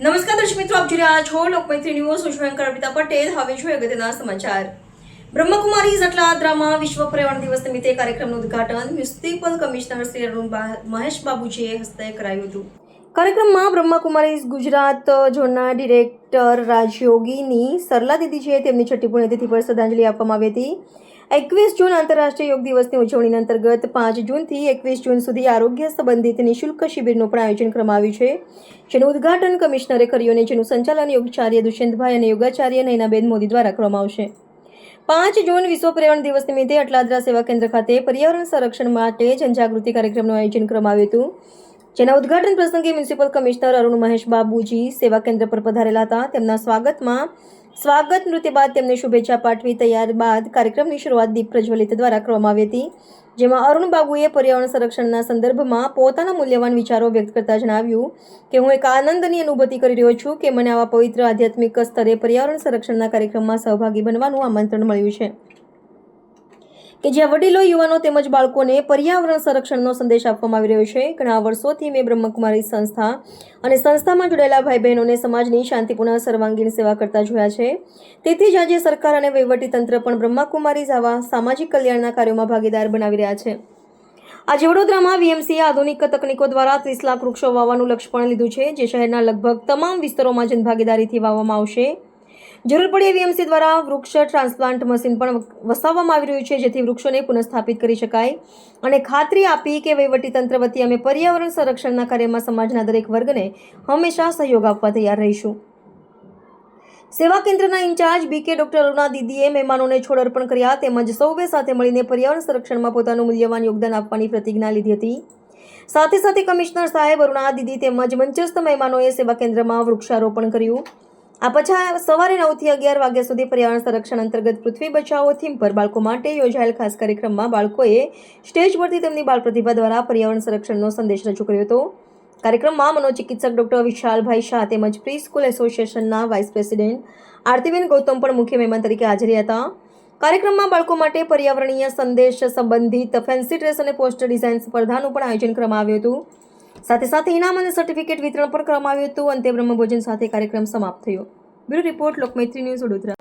નમસ્કાર દર્શક મિત્રો, આપ જોઈ રહ્યા છો લોકમૈત્રી ન્યૂઝ. હું છું અર્પિતા પટેલ. હવે છું અગત્યના સમાચાર. બ્રહ્મકુમારી જટલાદરામાં વિશ્વ પર્યાવરણ દિવસ નિમિત્તે કાર્યક્રમનું ઉદ્ઘાટન મ્યુનિસિપલ કમિશનર શ્રી અરુણ મહેશ બાબુજીએ હસ્તે કરાયું હતું. કાર્યક્રમમાં બ્રહ્મકુમારી ગુજરાત ઝોનના ડિરેક્ટર રાજયોગીની સરલા દીદી છે. તેમની છઠ્ઠી પુણ્યતિથિ પર શ્રદ્ધાંજલિ આપવામાં આવી હતી. એકવીસ જૂન આંતરરાષ્ટ્રીય યોગ દિવસની ઉજવણી અંતર્ગત પાંચ જૂનથી એકવીસ જૂન સુધી આરોગ્ય સંબંધિત નિઃશુલ્ક શિબિરનું પણ આયોજન કરવામાં આવ્યું છે, જેનું ઉદ્ઘાટન કમિશનરે કર્યું અને જેનું સંચાલન યોગાચાર્ય દુષ્યંતભાઈ અને યોગાચાર્ય નયનાબેન મોદી દ્વારા કરવામાં આવશે. પાંચ જૂન વિશ્વ પર્યાવરણ દિવસ નિમિત્તે અટલાદરા સેવા કેન્દ્ર ખાતે પર્યાવરણ સંરક્ષણ માટે જનજાગૃતિ કાર્યક્રમનું આયોજન કરવામાં આવ્યું હતું. જેના ઉદઘાટન પ્રસંગે મ્યુનિસિપલ કમિશનર અરુણ મહેશ બાબુજી સેવા કેન્દ્ર પર પધારેલા હતા. તેમના સ્વાગતમાં સ્વાગત નૃત્ય બાદ તેમને શુભેચ્છા પાઠવી તૈયાર બાદ કાર્યક્રમની શરૂઆત દીપ પ્રજ્વલિત દ્વારા કરવામાં આવી હતી, જેમાં અરુણ બાબુએ પર્યાવરણ સંરક્ષણના સંદર્ભમાં પોતાના મૂલ્યવાન વિચારો વ્યક્ત કરતા જણાવ્યું કે, હું એક આનંદની અનુભૂતિ કરી રહ્યો છું કે મને આવા પવિત્ર આધ્યાત્મિક સ્તરે પર્યાવરણ સંરક્ષણના કાર્યક્રમમાં સહભાગી બનવાનું આમંત્રણ મળ્યું છે. કે જ્યાં વડીલો, યુવાનો તેમજ બાળકોને પર્યાવરણ સંરક્ષણનો સંદેશ આપવામાં આવી રહ્યો છે. ઘણા વર્ષોથી મેં બ્રહ્મકુમારી સંસ્થા અને સંસ્થામાં જોડાયેલા ભાઈ બહેનોને સમાજની શાંતિપૂર્ણ, સર્વાંગીણ સેવા કરતા જોયા છે. તેથી જ આજે સરકાર અને વહીવટીતંત્ર પણ બ્રહ્માકુમારી આવા સામાજિક કલ્યાણના કાર્યોમાં ભાગીદાર બનાવી રહ્યા છે. આજે વડોદરામાં વીએમસીએ આધુનિક તકનીકો દ્વારા ત્રીસ લાખ વૃક્ષો વાવવાનું લક્ષ્ય પણ લીધું છે, જે શહેરના લગભગ તમામ વિસ્તારોમાં જનભાગીદારીથી વાવવામાં આવશે. જરૂર પડે વીએમસી દ્વારા વૃક્ષ ટ્રાન્સપ્લાન્ટ મશીન પણ વસાવવામાં આવી રહ્યું છે, જેથી વૃક્ષોને પુનઃસ્થાપિત કરી શકાય. અને ખાતરી આપી કે વહીવટીતંત્ર વતી અમે પર્યાવરણ સંરક્ષણના કાર્યમાં સમાજના દરેક વર્ગને હંમેશા સહયોગ આપવા તૈયાર રહીશું. સેવા કેન્દ્રના in charge BK doctor Aruna દીદીએ મહેમાનોને છોડ અર્પણ કર્યા તેમજ સૌએ સાથે મળીને પર્યાવરણ સંરક્ષણમાં પોતાનું મૂલ્યવાન યોગદાન આપવાની પ્રતિજ્ઞા લીધી હતી. સાથે સાથે કમિશનર સાહેબ અરુણા દીદી તેમજ મંચસ્થ મહેમાનોએ સેવા કેન્દ્રમાં વૃક્ષારોપણ કર્યું. આ પછા સવારે નવથી અગિયાર વાગ્યા સુધી પર્યાવરણ સંરક્ષણ અંતર્ગત પૃથ્વી બચાવો થીમ પર બાળકો માટે યોજાયેલ ખાસ કાર્યક્રમમાં બાળકોએ સ્ટેજ પરથી તેમની બાળ પ્રતિભા દ્વારા પર્યાવરણ સંરક્ષણનો સંદેશ રજૂ કર્યો હતો. કાર્યક્રમમાં મનોચિકિત્સક ડોક્ટર વિશાલભાઈ શાહ તેમજ પ્રી સ્કૂલ એસોસિએશનના વાઇસ પ્રેસિડેન્ટ આરતીબેન ગૌતમ પણ મુખ્ય મહેમાન તરીકે હાજરી હતા. કાર્યક્રમમાં બાળકો માટે પર્યાવરણીય સંદેશ સંબંધિત ફેન્સી ડ્રેસ અને પોસ્ટર ડિઝાઇન સ્પર્ધાનું પણ આયોજન કરવામાં આવ્યું હતું. સાથે સાથે ઇનામ અને સર્ટિફિકેટ વિતરણ પણ કરવામાં આવ્યું હતું. અંતે બ્રહ્મભોજન સાથે કાર્યક્રમ સમાપ્ત થયો. Bureau report, Lokmaitri news Vadodara.